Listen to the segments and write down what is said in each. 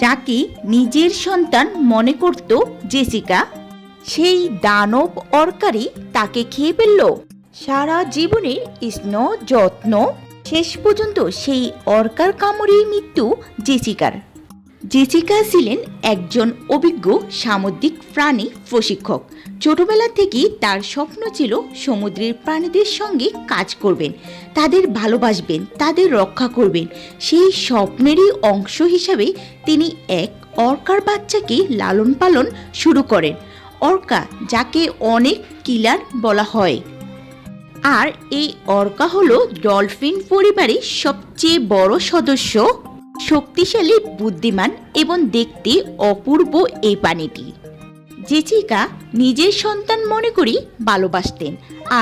যাকে নিজের সন্তান মনে করত জেসিকা, সেই দানব অর্কারি তাকে খেয়ে ফেলল। সারা জীবনের স্ন যত্ন, শেষ পর্যন্ত সেই অর্কার কামড়েই মৃত্যু জেসিকার। জেসিকা ছিলেন একজন অভিজ্ঞ সামুদ্রিক প্রাণী প্রশিক্ষক। ছোটবেলা থেকেই তার স্বপ্ন ছিল সমুদ্রের প্রাণীদের সঙ্গে কাজ করবেন, তাদের ভালোবাসবেন, তাদের রক্ষা করবেন। সেই স্বপ্নেরই অংশ হিসাবে তিনি এক অর্কার বাচ্চাকে লালন পালন শুরু করেন। অর্কা, যাকে অনেক কিলার বলা হয়। আর এই অর্কা হলো ডলফিন পরিবারের সবচেয়ে বড় সদস্য। শক্তিশালী, বুদ্ধিমান এবং দেখতে অপূর্ব এই প্রাণীটি। জেসিকা নিজের সন্তান মনে করি ভালোবাসতেন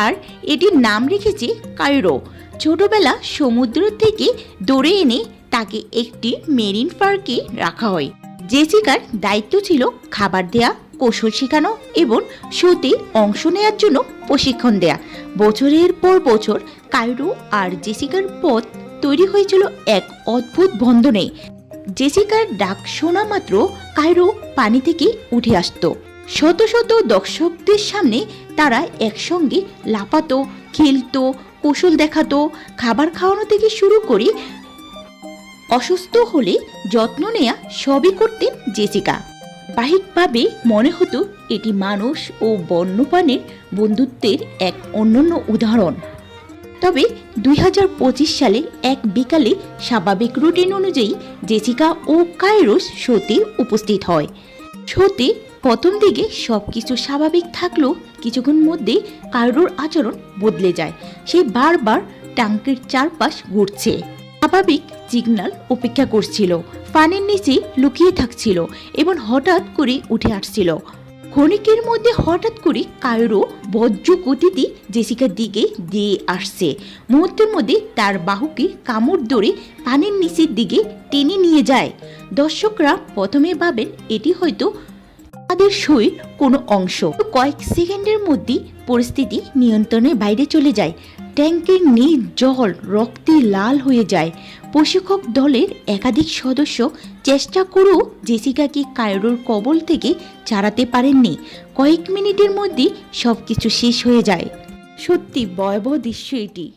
আর এটির নাম রেখেছে কায়রো। ছোটবেলা সমুদ্র থেকে দৌড়ে এনে তাকে একটি মেরিন পার্কে রাখা হয়। জেসিকার দায়িত্ব ছিল খাবার দেয়া, কৌশল শেখানো এবং শোতে অংশ নেওয়ার জন্য প্রশিক্ষণ দেয়া। বছরের পর বছর কায়রো আর জেসিকার পথ তৈরি হয়েছিল এক অদ্ভুত বন্ধনে। জেসিকার ডাক শোনা মাত্র কায়রো পানি থেকে উঠে আসতো। শত শত দর্শকদের সামনে তারা একসঙ্গে লাপাতো খেলতো, কৌশল দেখাতো, খাবার খাওয়ানো থেকে শুরু করে অসুস্থ হলে যত্ন নেয়া সবই করতেন জেসিকা। বাহিকভাবে মনে হতো এটি মানুষ ও বন্যপ্রাণীর বন্ধুত্বের এক অনন্য উদাহরণ। তবে দুই সালে এক বিকালে স্বাভাবিক রুটিন অনুযায়ী জেসিকা ও কাইরোস শোতে উপস্থিত হয়। শোতে প্রথম দিকে সব কিছু স্বাভাবিক থাকলেও কিছুক্ষণ মধ্যে কায়রোর আচরণ বদলে যায়। সে বারবার ট্যাঙ্কের চারপাশ ঘুরছে। স্বাভাবিক সিগন্যাল অপেক্ষা করছিল পানির নিচে লুকিয়ে থাকছিল এবং হঠাৎ করে উঠে আসছিল। ক্ষণিকের মধ্যে হঠাৎ করে কায়রো বজ্র গতিতে জেসিকার দিকে দিয়ে আসছে। মুহূর্তের মধ্যে তার বাহুকে কামড় ধরে পানির নিচের দিকে টেনে নিয়ে যায়। দর্শকরা প্রথমে ভাবেন এটি হয়তো তাদের শরীর কোনো অংশ। কয়েক সেকেন্ডের মধ্যে পরিস্থিতি নিয়ন্ত্রণের বাইরে চলে যায়। ট্যাঙ্কের নিজ জল রক্তে লাল হয়ে যায়। প্রশিক্ষক দলের একাধিক সদস্য চেষ্টা করেও জেসিকাকে কায়রোর কবল থেকে ছাড়াতে পারেননি। কয়েক মিনিটের মধ্যে সব কিছু শেষ হয়ে যায়। সত্যি ভয়াবহ দৃশ্য এটি।